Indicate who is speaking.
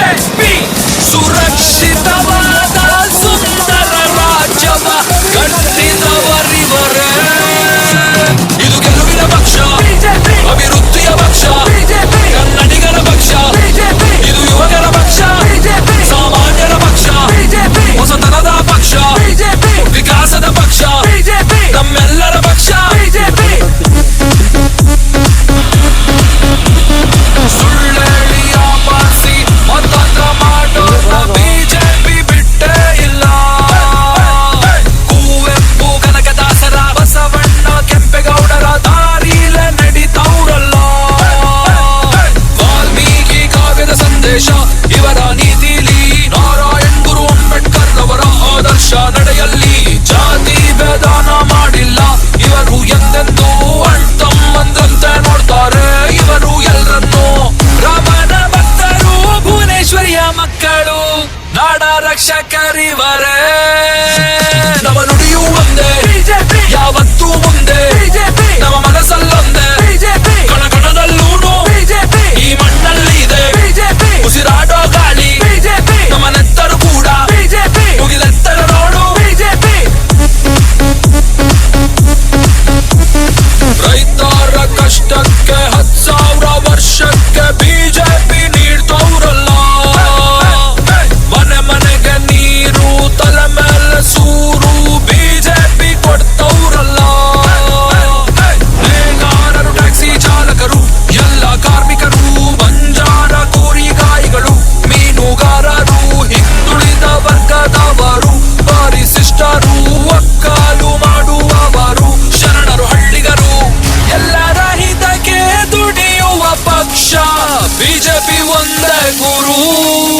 Speaker 1: Chest beat. ಪ್ರಿಯ ಮಕ್ಕಳು ನಾಡ ರಕ್ಷಕರಿವರೇ ನವನ ಕಕ್ಕಾಲು ಮಾಡುವವರು ಶರಣರು ಹಳ್ಳಿಗರು. ಎಲ್ಲರ ಹಿತಕ್ಕೆ ದುಡಿಯುವ ಪಕ್ಷ. ಬಿಜೆಪಿ ಒಂದೇ ಗುರು.